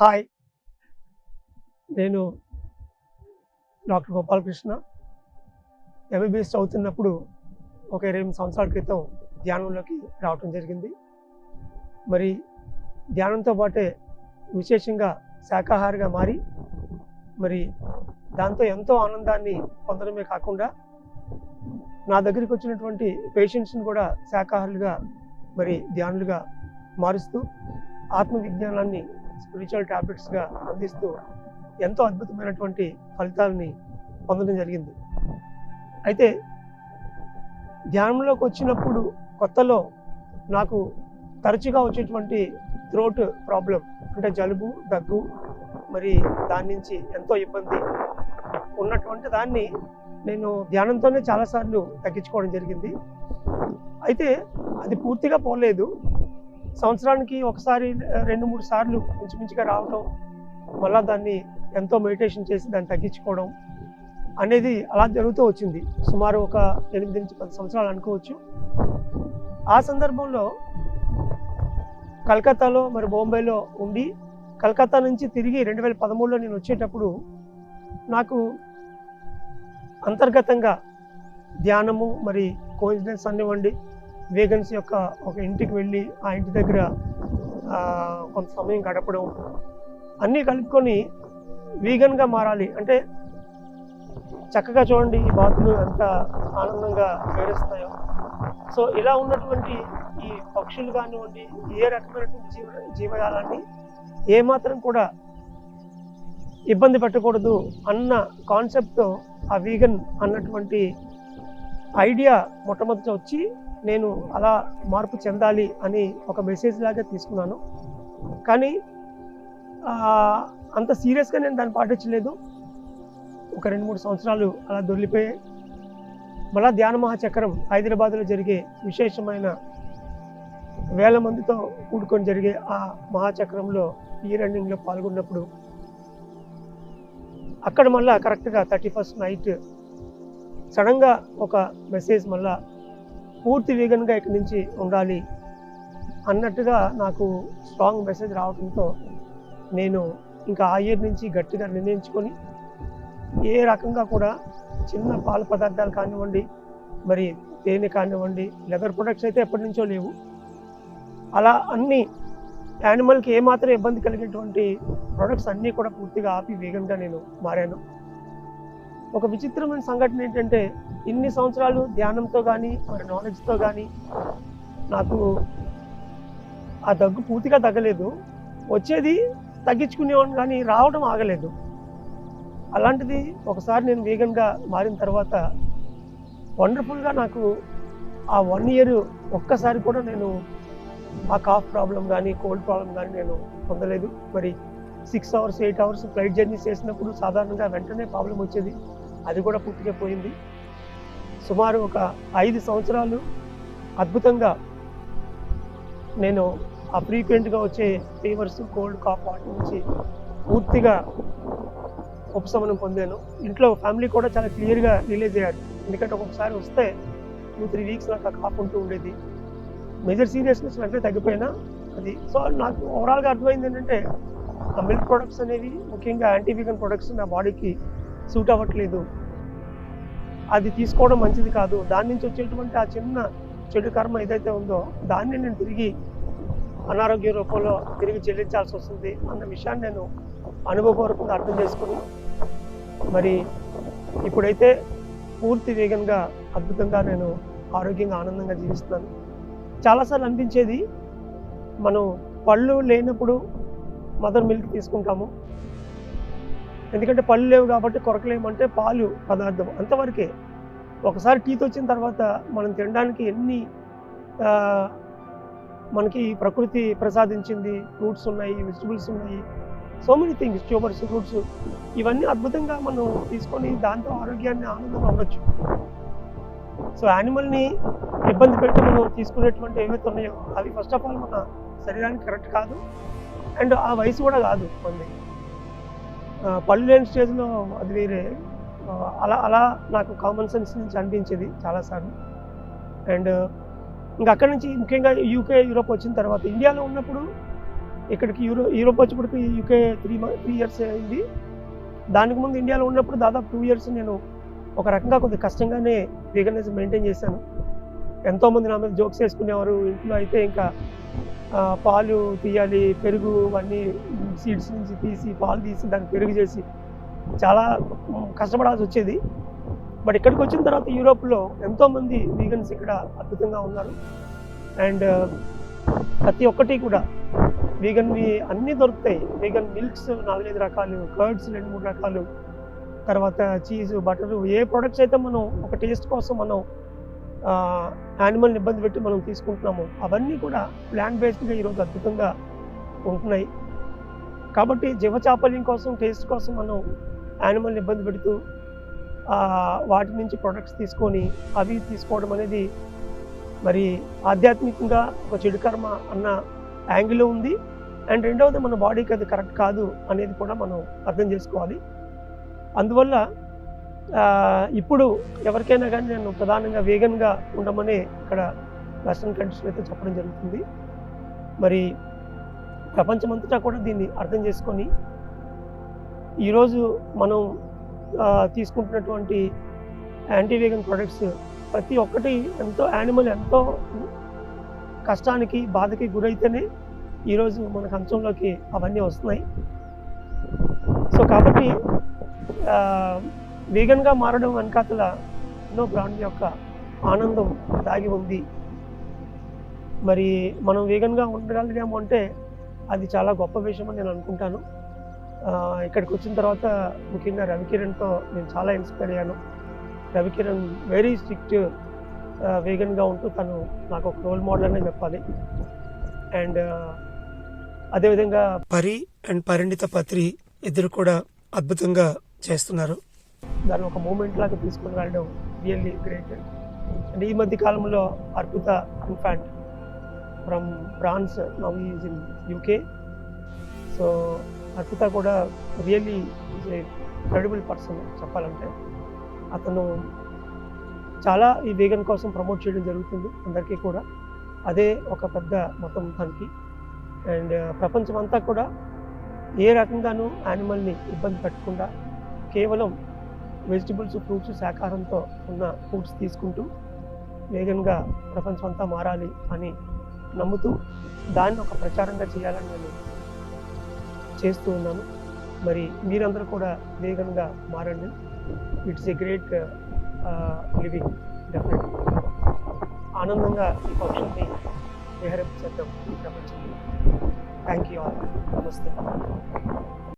Hi. నేను doctor Gopalakrishna. MBBS చదువుతున్నప్పుడు ఒక ఇరవై సంవత్సరాల క్రితం ధ్యానంలోకి రావటం జరిగింది. మరి ధ్యానంతో పాటే విశేషంగా శాకాహారిగా మారి మరి దాంతో ఎంతో ఆనందాన్ని పొందడమే కాకుండా నా దగ్గరికి వచ్చినటువంటి పేషెంట్స్ని కూడా శాకాహారులుగా మరి ధ్యానులుగా మారుస్తూ ఆత్మవిజ్ఞానాన్ని స్పిరిచువల్ టాబ్లెట్స్గా అందిస్తూ ఎంతో అద్భుతమైనటువంటి ఫలితాలని పొందడం జరిగింది. అయితే ధ్యానంలోకి వచ్చినప్పుడు కొత్తలో నాకు తరచుగా వచ్చేటువంటి థ్రోట్ ప్రాబ్లం అంటే జలుబు దగ్గు మరి దాని నుంచి ఎంతో ఇబ్బంది ఉన్నటువంటి దాన్ని నేను ధ్యానంతోనే చాలాసార్లు తగ్గించుకోవడం జరిగింది. అయితే అది పూర్తిగా పోలేదు. సంవత్సరానికి ఒకసారి రెండు మూడు సార్లు ఇంచుమించుగా రావటం మళ్ళా దాన్ని ఎంతో మెడిటేషన్ చేసి దాన్ని తగ్గించుకోవడం అనేది అలా జరుగుతూ వచ్చింది. సుమారు ఒక ఎనిమిది నుంచి పది సంవత్సరాలు అనుకోవచ్చు. ఆ సందర్భంలో కలకత్తాలో మరి బొంబాయిలో ఉండి కలకత్తా నుంచి తిరిగి రెండు వేల పదమూడులో నేను వచ్చేటప్పుడు నాకు అంతర్గతంగా ధ్యానము మరి కోయిన్సిడెన్స్ అనివ్వండి వేగన్స్ యొక్క ఒక ఇంటికి వెళ్ళి ఆ ఇంటి దగ్గర కొంత సమయం గడపడం అన్నీ కలుపుకొని వీగన్గా మారాలి. అంటే చక్కగా చూడండి ఈ బాతులు ఎంత ఆనందంగా వేరేస్తాయో సో ఇలా ఉన్నటువంటి ఈ పక్షులు కానివ్వండి ఏ రకమైనటువంటి జీవ జీవజాలాన్ని ఏమాత్రం కూడా ఇబ్బంది పెట్టకూడదు అన్న కాన్సెప్ట్తో ఆ వీగన్ అన్నటువంటి ఐడియా మొట్టమొదట వచ్చి నేను అలా మార్పు చెందాలి అని ఒక మెసేజ్ లాగా తీసుకున్నాను. కానీ అంత సీరియస్గా నేను దాన్ని పాటించలేదు. ఒక రెండు మూడు సంవత్సరాలు అలా దొరికిపోయాయి మళ్ళా ధ్యాన మహాచక్రం హైదరాబాద్లో జరిగే విశేషమైన వేల మందితో కూడుకొని జరిగే ఆ మహాచక్రంలో ఈ రన్నింగ్లో పాల్గొన్నప్పుడు అక్కడ మళ్ళా కరెక్ట్గా థర్టీ ఫస్ట్ నైట్ సడన్గా ఒక మెసేజ్ మళ్ళా పూర్తి వీగన్గా ఇక్కడి నుంచి ఉండాలి అన్నట్టుగా నాకు స్ట్రాంగ్ మెసేజ్ రావడంతో నేను ఇంకా ఆ ఇయర్ నుంచి గట్టిగా నిర్ణయించుకొని ఏ రకంగా కూడా చిన్న పాల పదార్థాలు కానివ్వండి మరి తేనె కానివ్వండి లెదర్ ప్రొడక్ట్స్ అయితే ఎప్పటి నుంచో లేవు. అలా అన్ని యానిమల్కి ఏమాత్రం ఇబ్బంది కలిగేటువంటి ప్రొడక్ట్స్ అన్నీ కూడా పూర్తిగా ఆపి వేగంగా నేను మారాను. ఒక విచిత్రమైన సంఘటన ఏంటంటే ఇన్ని సంవత్సరాలు ధ్యానంతో కానీ మరి నాలెడ్జ్తో కానీ నాకు ఆ దగ్గు పూర్తిగా తగ్గలేదు. వచ్చేది తగ్గించుకునేవాడిని కానీ రావడం ఆగలేదు. అలాంటిది ఒకసారి నేను వేగంగా మారిన తర్వాత వండర్ఫుల్గా నాకు ఆ వన్ ఇయర్ ఒక్కసారి కూడా నేను ఆ కాఫ్ ప్రాబ్లం కానీ కోల్డ్ ప్రాబ్లం కానీ నేను పొందలేదు. మరి six hours eight hours flight journey చేసినప్పుడు సాధారణంగా వెంటనే ప్రాబ్లం వచ్చేది. అది కూడా పూర్తిగా పోయింది. సుమారు ఒక ఐదు సంవత్సరాలు అద్భుతంగా నేను ఆ ఫ్రీక్వెంట్గా వచ్చే ఫీవర్స్ కోల్డ్ కాఫ్ వాటి నుంచి పూర్తిగా ఉపశమనం పొందాను. ఇంట్లో ఫ్యామిలీ కూడా చాలా క్లియర్గా రిలీజ్ అయ్యారు. ఎందుకంటే ఒక్కొక్కసారి వస్తే టూ త్రీ వీక్స్ నాకు ఆ కాఫ్ ఉంటూ ఉండేది. మేజర్ సీరియస్నెస్ వెంటనే తగ్గిపోయినా అది సో నాకు ఓవరాల్గా అర్థమైంది ఏంటంటే మిల్క్ ప్రొడక్ట్స్ అనేవి ముఖ్యంగా యాంటీవీగన్ ప్రొడక్ట్స్ నా బాడీకి సూట్ అవ్వట్లేదు. అది తీసుకోవడం మంచిది కాదు. దాని నుంచి వచ్చేటువంటి ఆ చిన్న చెడు కర్మ ఏదైతే ఉందో దాన్ని నేను తిరిగి అనారోగ్య రూపంలో తిరిగి చెల్లించాల్సి వస్తుంది అన్న విషయాన్ని నేను అనుభవపూర్వకంగా అర్థం చేసుకుని మరి ఇప్పుడైతే పూర్తి వేగంగా అద్భుతంగా నేను ఆరోగ్యంగా ఆనందంగా జీవిస్తున్నాను. చాలాసార్లు అనిపించేది మనం పళ్ళు లేనప్పుడు మదర్ మిల్క్ తీసుకుంటాము. ఎందుకంటే పళ్ళు లేవు కాబట్టి కొరకలేమంటే పాలు పదార్థం అంతవరకే. ఒకసారి టీత్ వచ్చిన తర్వాత మనం తినడానికి ఎన్ని మనకి ప్రకృతి ప్రసాదించింది ఫ్రూట్స్ ఉన్నాయి వెజిటబుల్స్ ఉన్నాయి so many things tubers fruits ఇవన్నీ అద్భుతంగా మనం తీసుకొని దాంతో ఆరోగ్యాన్ని ఆనందంగా అవ్వచ్చు. సో యానిమల్ని ఇబ్బంది పెట్టి మనం తీసుకునేటువంటి ఏవైతే ఉన్నాయో అవి ఫస్ట్ ఆఫ్ ఆల్ మన శరీరానికి కరెక్ట్ కాదు. అండ్ ఆ వయసు కూడా కాదు మంది పళ్ళు లేని స్టేజ్లో అది వేరే అలా అలా నాకు కామన్ సెన్స్ నుంచి అనిపించేది చాలాసార్లు. అండ్ ఇంకా అక్కడి నుంచి ముఖ్యంగా యూకే యూరోప్ వచ్చిన తర్వాత ఇండియాలో ఉన్నప్పుడు ఇక్కడికి యూరో యూరోప్ వచ్చినప్పటికి యూకే త్రీ త్రీ ఇయర్స్ అయింది. దానికి ముందు ఇండియాలో ఉన్నప్పుడు దాదాపు టూ ఇయర్స్ నేను ఒక రకంగా కొద్దిగా కష్టంగానే వీగనిజం మెయింటైన్ చేశాను. ఎంతోమంది నా మీద జోక్స్ వేసుకునేవారు ఇంట్లో అయితే ఇంకా పాలు తీయాలి పెరుగు అన్నీ సీడ్స్ నుంచి తీసి పాలు తీసి దాన్ని పెరుగు చేసి చాలా కష్టపడాల్సి వచ్చేది. బట్ ఇక్కడికి వచ్చిన తర్వాత యూరోప్లో ఎంతోమంది వీగన్స్ ఇక్కడ అద్భుతంగా ఉన్నారు. అండ్ ప్రతి ఒక్కటి కూడా వీగన్వి అన్నీ దొరుకుతాయి. వీగన్ మిల్క్స్ నాలుగైదు రకాలు కర్డ్స్ రెండు మూడు రకాలు తర్వాత చీజ్ బటరు ఏ ప్రొడక్ట్స్ అయితే మనం ఒక టేస్ట్ కోసం మనం యానిమల్ని ఇబ్బంది పెట్టి మనం తీసుకుంటున్నాము అవన్నీ కూడా ప్లాంట్ బేస్డ్గా ఈరోజు అద్భుతంగా ఉంటున్నాయి. కాబట్టి జీవచాపల్యం కోసం టేస్ట్ కోసం మనం యానిమల్ని ఇబ్బంది పెడుతూ వాటి నుంచి ప్రొడక్ట్స్ తీసుకొని అవి తీసుకోవడం అనేది మరి ఆధ్యాత్మికంగా ఒక చెడు కర్మ అన్న యాంగిల్లో ఉంది. అండ్ రెండవది మన బాడీకి అది కరెక్ట్ కాదు అనేది కూడా మనం అర్థం చేసుకోవాలి. అందువల్ల ఇప్పుడు ఎవరికైనా కానీ నేను ప్రధానంగా వేగన్గా ఉండమని ఇక్కడ వెస్ట్రన్ కంట్రీస్లో అయితే చెప్పడం జరుగుతుంది. మరి ప్రపంచమంతటా కూడా దీన్ని అర్థం చేసుకొని ఈరోజు మనం తీసుకుంటున్నటువంటి యాంటీ వేగన్ ప్రొడక్ట్స్ ప్రతి ఒక్కటి ఎంతో యానిమల్ ఎంతో కష్టానికి బాధకి గురైతేనే ఈరోజు మన కంచంలోకి అవన్నీ వస్తున్నాయి. సో కాబట్టి వీగన్గా మారడం వెనకాతల ఎన్నో బ్రాండ్ యొక్క ఆనందం దాగి ఉంది. మరి మనం వీగన్గా ఉండగలిగాము అంటే అది చాలా గొప్ప విషయం అని నేను అనుకుంటాను. ఇక్కడికి వచ్చిన తర్వాత ముఖ్యంగా రవికిరణ్తో నేను చాలా ఇన్స్పైర్ అయ్యాను. రవికిరణ్ వెరీ స్ట్రిక్ట్ వేగన్గా ఉంటూ తను నాకు ఒక రోల్ మోడల్ అనే చెప్పాలి. అండ్ అదేవిధంగా పరి అండ్ పరిణిత పత్రి ఇద్దరు కూడా అద్భుతంగా చేస్తున్నారు. దాన్ని ఒక మూమెంట్ లాగా తీసుకుని వెళ్ళడం రియల్లీ గ్రేట్ అండ్ ఈ మధ్య కాలంలో Arpita infant from France now is in UK so Arpita కూడా really is a credible person చెప్పాలంటే. అతను చాలా ఈ వేగన్ కోసం ప్రమోట్ చేయడం జరుగుతుంది అందరికీ కూడా. అదే ఒక పెద్ద మొత్తం తనకి. అండ్ uh, ప్రపంచం అంతా కూడా ఏ రకంగానూ యానిమల్ని ఇబ్బంది పెట్టకుండా కేవలం వెజిటబుల్స్ ఫ్రూట్స్ శాకాహారంతో ఉన్న ఫుడ్స్ తీసుకుంటూ వేగన్గా ప్రపంచం అంతా మారాలి అని నమ్ముతూ దాన్ని ఒక ప్రచారంగా చేయాలని నేను చేస్తూ ఉన్నాను. మరి మీరందరూ కూడా వేగన్గా మారండి. It's a great living definite ఆనందంగా ఈ పక్షుల్ని విహరించేద్దాం ఈ ప్రపంచంలో థ్యాంక్ యూ ఆల్. నమస్తే.